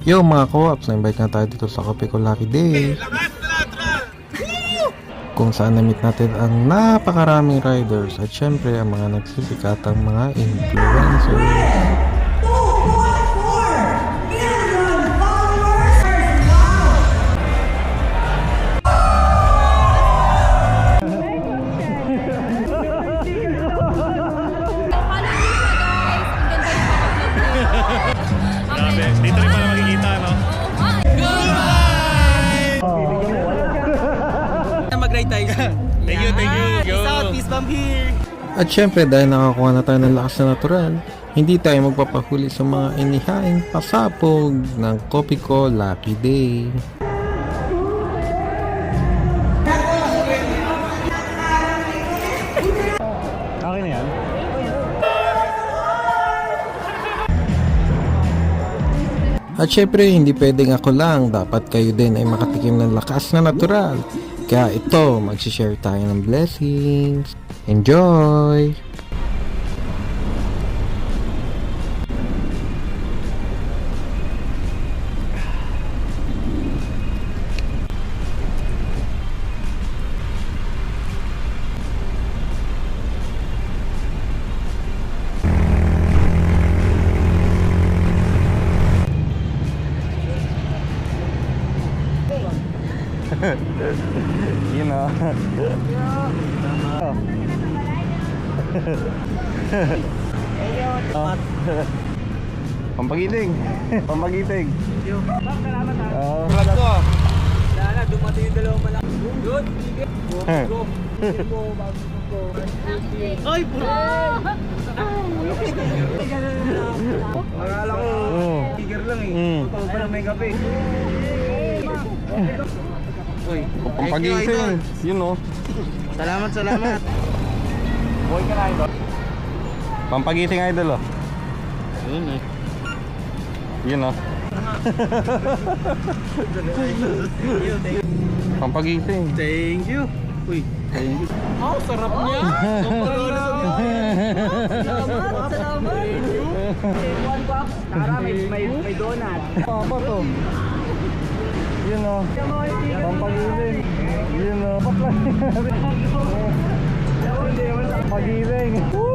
Yo mga co-ops, na-invite nga tayo dito sa Ko Lucky Day. Kung saan na-meet natin ang napakaraming riders at syempre ang mga nagsisikatang mga influencers. Grabe, dito rin pala Mag-ride tayo. Thank you, thank you. Peace out, peace bomb here. At syempre dahil nakakuha na tayo ng lakas na natural, hindi tayo magpapahuli sa mga inihaing pasapog ng Kopi Ko Lucky Day. Okay na yan. At syempre, hindi pwedeng ako lang. Dapat kayo din ay makatikim ng lakas na natural. Kaya ito, magsishare tayo ng blessings. Enjoy! You know. Pampagiting. Pampagiting. Oo. Sana, dumating yung dalawang malaki. Good, sige. Go, go. Go, go. Ay, bro! Akala ko, Mm. sticker lang eh. Totoo pa lang may kape. Uy, Pampagiting. You know. Salamat, salamat. Boy ka na ito. Pampagiting idol, oh. Yun eh. Yun, oh. Pampagiting. Thank you. Uy, thank you. Oh, sarap niya. Salamat, salamat. One box. Tara, may, may, may donut. Papa to. Yun, oh. Pampagiting. Woo!